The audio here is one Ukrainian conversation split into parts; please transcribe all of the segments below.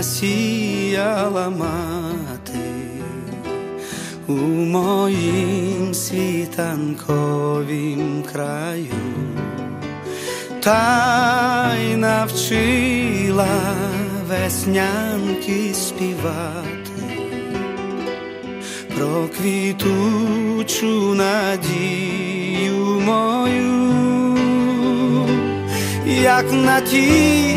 насіяла мати у моїм світанковім краю, та й навчила веснянки співати про квітучу надію мою, як на ті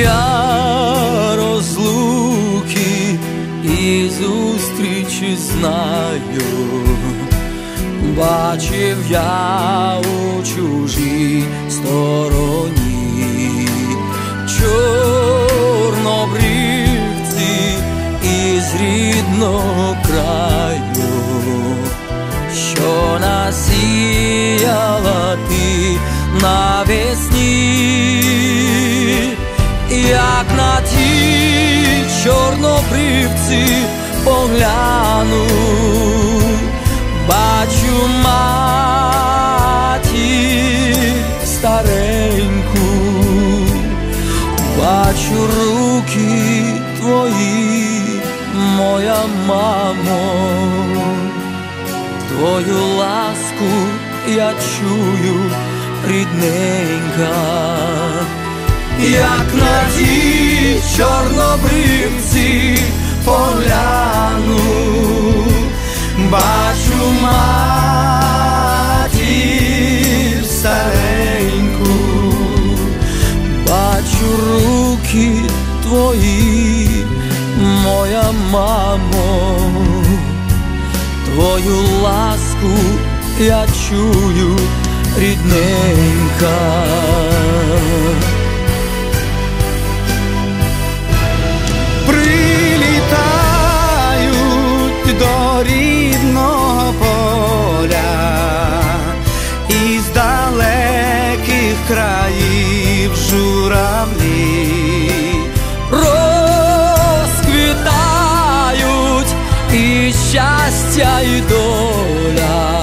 Я розлуки і зустрічі знаю, бачив я у чужій стороні чорнобривці із рідного краю, що насіяла ти навесні, чорнобривці погляну, бачу матір стареньку. Бачу руки твої, моя мамо, твою ласку я чую, рідненька, як на ті чорнобривці погляну, бачу матір стареньку бачу руки твої, моя мамо, твою ласку я чую, рідненька. Доля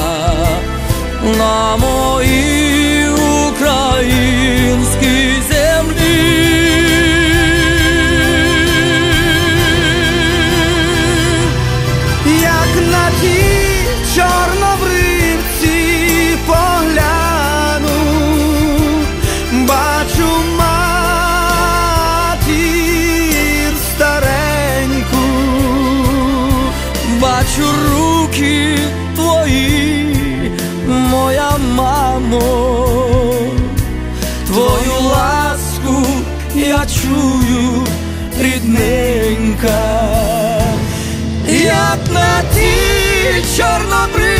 на моїй українській землі. як на ті чорнобривці погляну, бачу матір стареньку, Бачу руки твої, моя мамо, твою ласку я чую, рідненька, як на ті чорнобривці